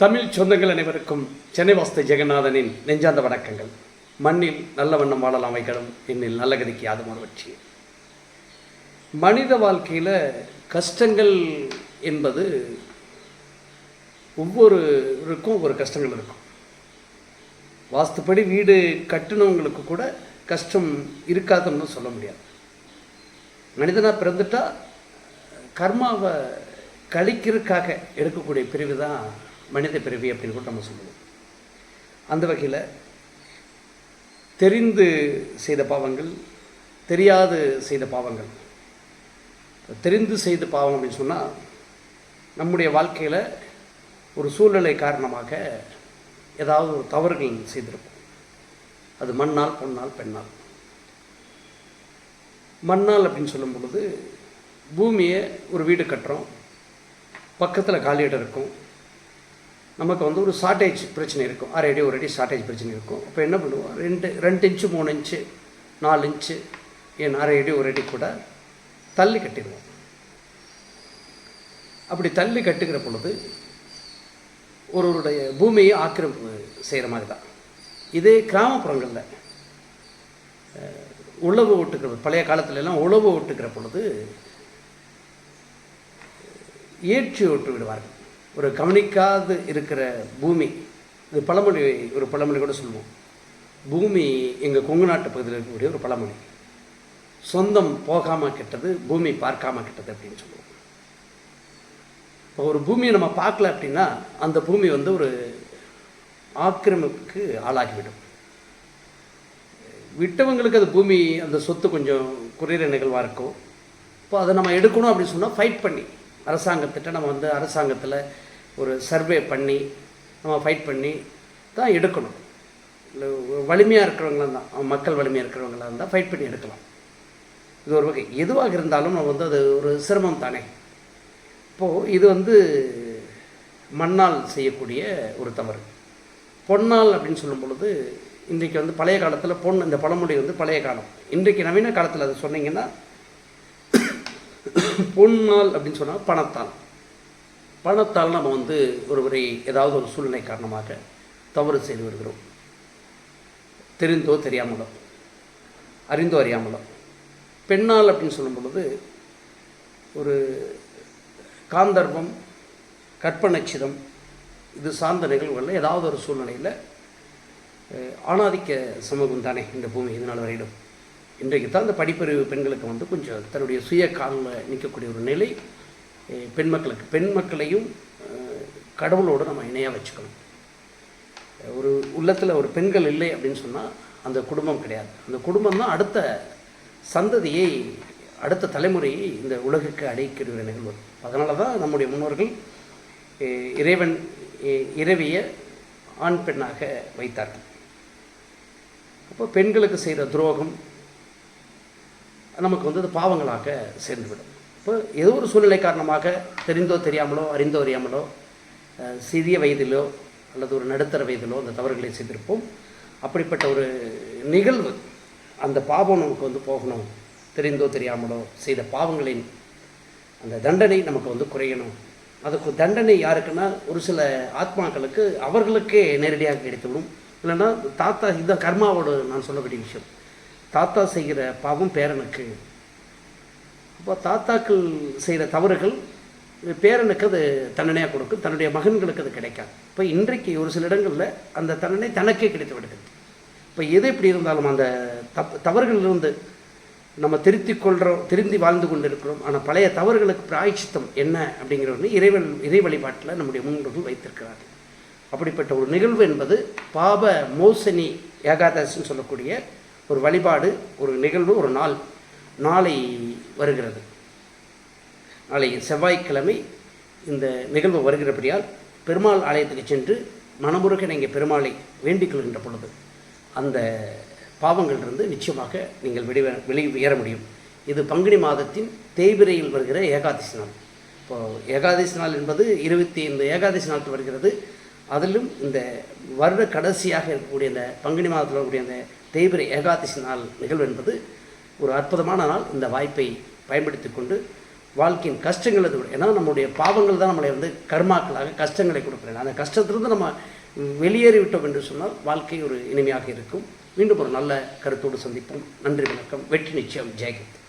தமிழ் சொந்தங்கள் அனைவருக்கும் சென்னை வாஸ்து ஜெகநாதனின் நெஞ்சாந்த வணக்கங்கள். மண்ணில் நல்ல வண்ணம் வாழலாம் வைக்கணும் என்னில் நல்ல கதிக்கு யாதுமான வெற்றி. மனித வாழ்க்கையில் கஷ்டங்கள் என்பது ஒவ்வொருவருக்கும் ஒவ்வொரு கஷ்டங்கள் இருக்கும். வாஸ்துப்படி வீடு கட்டினவங்களுக்கு கூட கஷ்டம் இருக்காதுன்னு சொல்ல முடியாது. மனிதனாக பிறந்துட்டா கர்மாவை கழிக்கிறதுக்காக எடுக்கக்கூடிய பிரிவு தான் மனித பிறவி அப்படின்னு கூட நம்ம சொல்லுவோம். அந்த வகையில் தெரிந்து செய்த பாவங்கள் தெரியாது செய்த பாவங்கள். தெரிந்து செய்த பாவம் அப்படின்னு சொன்னால் நம்முடைய வாழ்க்கையில் ஒரு சூழ்நிலை காரணமாக ஏதாவது ஒரு தவறுகள் செய்திருப்போம். அது மண்ணால் பொன்னால் பெண்ணால். மண்ணால் அப்படின்னு சொல்லும் பொழுது பூமியை ஒரு வீடு கட்டுறோம். பக்கத்தில் காலியிடம் இருக்கும். நமக்கு வந்து ஒரு ஷார்ட்டேஜ் பிரச்சனை இருக்கும். அரை அடி ஒரு அடி ஷார்ட்டேஜ் பிரச்சனை இருக்கும். அப்போ என்ன பண்ணுவோம்? ரெண்டு ரெண்டு இன்ச்சு மூணு இன்ச்சு நாலு இன்ச்சு என் அரை அடி ஒரு அடி கூட தள்ளி கட்டிடுவோம். அப்படி தள்ளி கட்டுகிற பொழுது ஒருவருடைய பூமியை ஆக்கிரமிப்பு செய்கிற மாதிரி தான் இதே கிராமப்புறங்களில் உழவு ஓட்டுக்கிற பழைய காலத்துலலாம் உழவு ஓட்டுக்கிற பொழுது ஏற்றி ஓட்டு விடுவார்கள். ஒரு கவனிக்காது இருக்கிற பூமி இது பழமொழி ஒரு பழமொழி கூட சொல்லுவோம். பூமி எங்கள் கொங்கு நாட்டு பகுதியில் இருக்கக்கூடிய ஒரு பழமொழி. சொந்தம் போகாமல் கெட்டது பூமி பார்க்காம கெட்டது அப்படின்னு சொல்லுவோம். இப்போ ஒரு பூமியை நம்ம பார்க்கல அப்படின்னா அந்த பூமி வந்து ஒரு ஆக்கிரமிப்புக்கு ஆளாகிவிடும். விட்டவங்களுக்கு அது பூமி அந்த சொத்து கொஞ்சம் குறையிற நிகழ்வாக இருக்கும். இப்போ அதை நம்ம எடுக்கணும் அப்படின்னு சொன்னால் ஃபைட் பண்ணி. அரசாங்கத்திட்ட நம்ம வந்து அரசாங்கத்தில் ஒரு சர்வே பண்ணி நம்ம ஃபைட் பண்ணி தான் எடுக்கணும். இல்லை வலிமையாக இருக்கிறவங்களா தான் மக்கள் வலிமையாக இருக்கிறவங்களா இருந்தால் ஃபைட் பண்ணி எடுக்கலாம். இது ஒரு வகை. எதுவாக இருந்தாலும் நம்ம வந்து அது ஒரு சிரமம் தானே. இப்போது இது வந்து மண்ணால் செய்யக்கூடிய ஒரு தவறு. பொன்னால் அப்படின்னு சொல்லும் பொழுது இன்றைக்கு வந்து பழைய காலத்தில் பொன் இந்த பழமொழி வந்து பழைய காலம். இன்றைக்கு நவீன காலத்தில் அதை சொன்னீங்கன்னா பொன்னால் அப்படின்னு சொன்னால் பணத்தால். பணத்தால் நம்ம வந்து ஒருவரை ஏதாவது ஒரு சூழ்நிலை காரணமாக தவறு செய்து வருகிறோம். தெரிந்தோ தெரியாமலோ அறிந்தோ அறியாமலோ. பெண்ணால் அப்படின்னு சொல்லும் பொழுது ஒரு காந்தர்வம் கற்பனச்சிதம் இது சார்ந்த நிகழ்வுகளில் ஏதாவது ஒரு சூழ்நிலையில் ஆணாதிக்க சமூகம் தானே இந்த பூமி இதனால் வரையிடும் இன்றைக்கு தான் இந்த படிப்பறிவு பெண்களுக்கு வந்து கொஞ்சம் தன்னுடைய சுய காலில் நிற்கக்கூடிய ஒரு நிலை பெண் மக்களுக்கு பெண் மக்களையும் கடவுளோடு நம்ம இணையாக வச்சுக்கணும். ஒரு உள்ளத்தில் ஒரு பெண்கள் இல்லை அப்படின்னு சொன்னால் அந்த குடும்பம் கிடையாது. அந்த குடும்பம் தான் அடுத்த சந்ததியை அடுத்த தலைமுறையை இந்த உலகுக்கு அடைக்கிற நிகழ்வு. அதனால தான் நம்முடைய முன்னோர்கள் இறைவன் இறைவிய ஆண் பெண்ணாக வைத்தார்கள். அப்போ பெண்களுக்கு செய்கிற துரோகம் நமக்கு வந்து அது பாவங்களாக சேர்ந்துவிடும். இப்போ ஏதோ ஒரு சூழ்நிலை காரணமாக தெரிந்தோ தெரியாமலோ அறிந்தோ அறியாமலோ சிறிய வயதிலோ அல்லது ஒரு நடுத்தர வயதிலோ அந்த தவறுகளை செய்திருப்போம். அப்படிப்பட்ட ஒரு நிகழ்வு அந்த பாவம் நமக்கு வந்து போகணும். தெரிந்தோ தெரியாமலோ செய்த பாவங்களின் அந்த தண்டனை நமக்கு வந்து குறையணும். அதுக்கு தண்டனை யாருக்குன்னா ஒரு சில ஆத்மாக்களுக்கு அவர்களுக்கே நேரடியாக கிடைத்துவிடும். இல்லைன்னா தாத்தா இதுதான் கர்மாவோட நான் சொல்லக்கூடிய விஷயம். தாத்தா செய்கிற பாவம் பேரனுக்கு. அப்போ தாத்தாக்கள் செய்கிற தவறுகள் பேரனுக்கு அது தண்டனையாக கொடுக்கும் தன்னுடைய மகன்களுக்கு அது கிடைக்காது. இப்போ இன்றைக்கு ஒரு சில இடங்களில் அந்த தண்டனை தனக்கே கிடைத்து விடுகிறது. இப்போ எது எப்படி இருந்தாலும் அந்த தப் தவறுகளிலிருந்து நம்ம திருத்திக் கொள்கிறோம் திருந்தி வாழ்ந்து கொண்டிருக்கிறோம். ஆனால் பழைய தவறுகளுக்கு பிராய்ச்சித்தம் என்ன அப்படிங்கிற ஒன்று இறைவன் இறை வழிபாட்டில் நம்முடைய முன்னோர்கள் வைத்திருக்கிறார்கள். அப்படிப்பட்ட ஒரு நிகழ்வு என்பது பாப மோசனி ஏகாதசின்னு சொல்லக்கூடிய ஒரு வழிபாடு ஒரு நிகழ்வு ஒரு நாள் நாளை வருகிறது. நாளை செவ்வாய்க்கிழமை இந்த நிகழ்வு வருகிறபடியால் பெருமாள் ஆலயத்துக்கு சென்று மனமுருக நீங்கள் பெருமாளை வேண்டிக் கொள்கின்ற பொழுது அந்த பாவங்களிலிருந்து நிச்சயமாக நீங்கள் வெளி உயர முடியும். இது பங்குனி மாதத்தின் தேய்பிரையில் வருகிற ஏகாதசி நாள். இப்போது ஏகாதசி நாள் என்பது இருபத்தி ஐந்து ஏகாதசி நாள் வருகிறது. அதிலும் இந்த வருட கடைசியாக இருக்கக்கூடிய இந்த பங்குனி மாதத்தில் இருக்கக்கூடிய அந்த தேய்பிரை ஏகாதசி நாள் நிகழ்வு என்பது ஒரு அற்புதமான நாள். இந்த வாய்ப்பை பயன்படுத்தி கொண்டு வாழ்க்கையின் கஷ்டங்கள் அது ஏன்னா நம்முடைய பாவங்கள் தான் நம்மளை வந்து கர்மாக்களாக கஷ்டங்களை கொடுக்குறேன் அந்த கஷ்டத்திலிருந்து நம்ம வெளியேறி விட்டோம் என்று சொன்னால் வாழ்க்கை ஒரு இனிமையாக இருக்கும். மீண்டும் ஒரு நல்ல கருத்தோடு சந்திப்போம். நன்றி வணக்கம். வெற்றி நிச்சயம். ஜெயகித்